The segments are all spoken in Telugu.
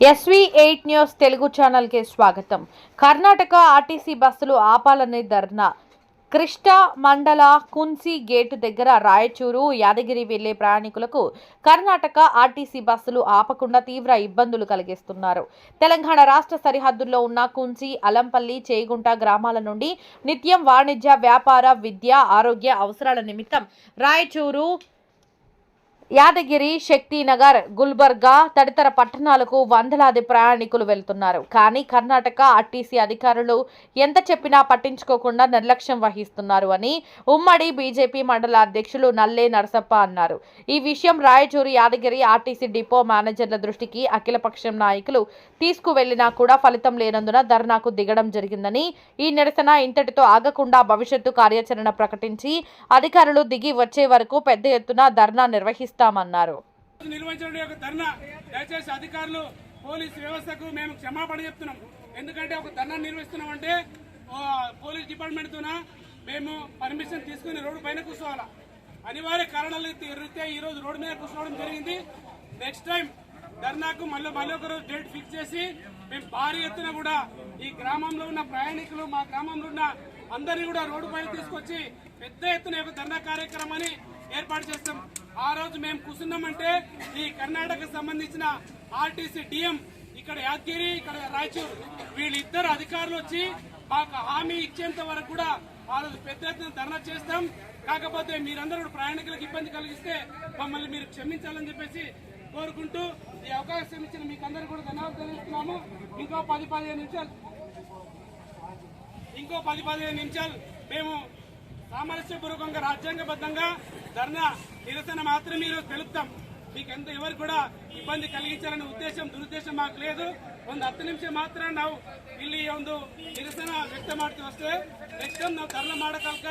ఎస్వి ఎయిట్ న్యూస్ తెలుగు ఛానల్కి స్వాగతం. కర్ణాటక ఆర్టీసీ బస్సులు ఆపాలని ధర్నా. కృష్ణ మండల కున్సి గేటు దగ్గర రాయచూరు యాదగిరి వెళ్ళే ప్రయాణికులకు కర్ణాటక ఆర్టీసీ బస్సులు ఆపకుండా తీవ్ర ఇబ్బందులు కలిగిస్తున్నారు. తెలంగాణ రాష్ట్ర సరిహద్దుల్లో ఉన్న కున్సి అలంపల్లి చేగుంట గ్రామాల నుండి నిత్యం వాణిజ్య వ్యాపార విద్య ఆరోగ్య అవసరాల నిమిత్తం రాయచూరు యాదగిరి శక్తినగర్ గుల్బర్గా తదితర పట్టణాలకు వందలాది ప్రయాణికులు వెళ్తున్నారు. కానీ కర్ణాటక ఆర్టీసీ అధికారులు ఎంత చెప్పినా పట్టించుకోకుండా నిర్లక్ష్యం వహిస్తున్నారు అని ఉమ్మడి బీజేపీ మండల అధ్యక్షులు నల్లే నరసప్ప అన్నారు. ఈ విషయం రాయచూరు యాదగిరి ఆర్టీసీ డిపో మేనేజర్ల దృష్టికి అఖిలపక్షం నాయకులు తీసుకువెళ్ళినా కూడా ఫలితం లేనందున ధర్నాకు దిగడం జరిగిందని ఈ నిరసన ఇంతటితో ఆగకుండా భవిష్యత్తు కార్యాచరణ ప్రకటించి అధికారులు దిగి వచ్చే వరకు పెద్ద ఎత్తున ధర్నా చేస్తామన్నారు. నిర్వహించడం యొక్క ధర్నా దయచేసి అధికారులు పోలీస్ వ్యవస్థకు మేము క్షమాపణ చెప్తున్నాం. ఎందుకంటే ఒక ధర్నా నిర్వహిస్తున్నాం అంటే పోలీస్ డిపార్ట్మెంట్ తోన మేము పర్మిషన్ తీసుకుని రోడ్డు పైన కూర్చోవాలా? అనివార్య కారణాలు రీత్యా ఈ రోజు రోడ్డు మీద కూర్చోవడం జరిగింది. నెక్స్ట్ టైం ధర్నాకు మళ్ళీ మళ్ళీ ఒక రోజు డేట్ ఫిక్స్ చేసి మేము భారీ ఎత్తున కూడా ఈ గ్రామంలో ఉన్న ప్రయాణికులు మా గ్రామంలో ఉన్న అందరినీ కూడా రోడ్డు పైన తీసుకొచ్చి పెద్ద ఎత్తున యొక్క ధర్నా కార్యక్రమాన్ని ఏర్పాటు చేస్తాం. ఆ రోజు మేము కూర్చున్నామంటే ఈ కర్ణాటక సంబంధించిన ఆర్టీసీ డిఎం ఇక్కడ యాదగిరి ఇక్కడ రాయచూరు వీళ్ళిద్దరు అధికారులు వచ్చి మాకు హామీ ఇచ్చేంత వరకు కూడా ఆ రోజు పెద్ద ఎత్తున ధర్నా చేస్తాం. కాకపోతే మీరందరూ కూడా ప్రయాణికులకు ఇబ్బంది కలిగిస్తే మమ్మల్ని మీరు క్షమించాలని చెప్పేసి కోరుకుంటూ ఈ అవకాశం ఇచ్చిన మీకు అందరూ కూడా ధన్యవాదాలు తెలియజేస్తున్నాము ఇంకో పది పదిహేను నిమిషాలు. ఇంకో పది పదిహేను నిమిషాలు. మేము సామరస్యపూర్వకంగా రాజ్యాంగబద్ధంగా ధర్నా నిరసన ಮಾತ್ರ ఈరోజు తెలుపుతాం ಈಗ ఎవరు కూడా ఇబ్బంది కలిగించాలనే ఉద్దేశం దురుద్దేశం మాకు లేదు ಒಂದು ಹತ್ತು ನಿಮಿಷ ಮಾತ್ರ ನಾವು ಇಲ್ಲಿ ಒಂದು ನಿರಸನ ವ್ಯಕ್ತ ಮಾಡ್ತೀವಿ ಅಷ್ಟೇ. ನೆಕ್ಸ್ಟ್ ಟೈಮ್ ನಾವು ಧರ್ಮ ಮಾಡಕಲ್ಕ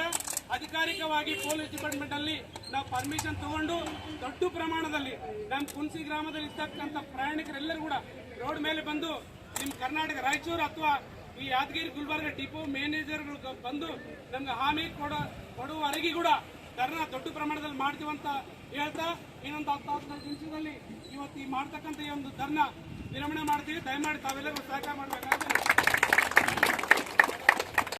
ಅಧಿಕಾರಿಕವಾಗಿ ಪೊಲೀಸ್ ಡಿಪಾರ್ಟ್ಮೆಂಟ್ ಅಲ್ಲಿ ನಾವು ಪರ್ಮಿಷನ್ ತಗೊಂಡು ದೊಡ್ಡ ಪ್ರಮಾಣದಲ್ಲಿ ನಮ್ಮ ಕುನ್ಸಿ ಗ್ರಾಮದಲ್ಲಿ ಇರ್ತಕ್ಕಂಥ ಪ್ರಯಾಣಿಕರೆಲ್ಲರೂ ಕೂಡ ರೋಡ್ ಮೇಲೆ ಬಂದು ನಿಮ್ಮ ಕರ್ನಾಟಕ ರಾಯಚೂರು ಅಥವಾ ಈ ಯಾದಗಿರಿ ಗುಲ್ಬರ್ಗ ಡಿಪೋ ಮ್ಯಾನೇಜರ್ ಬಂದು ನಮ್ಗೆ ಹಾಮಿ ಕೊಡೋ ಕೊಡುವವರೆಗೆ ಕೂಡ ಧರ್ನ ದೊಡ್ಡ ಪ್ರಮಾಣದಲ್ಲಿ ಮಾಡ್ತೀವಂತ ಹೇಳ್ತಾ ಇನ್ನೊಂದು ಹತ್ತು ಹದಿನೈದು ನಿಮಿಷದಲ್ಲಿ ಇವತ್ತು ಈ ಮಾಡ್ತಕ್ಕಂಥ ಈ ಒಂದು ಧರ್ನ ವಿರಮಣೆ ಮಾಡ್ತೀವಿ. ದಯಮಾಡಿ ತಾವೆಲ್ಲರೂ ಸಹಕಾರ ಮಾಡಬೇಕಾದ್ರೆ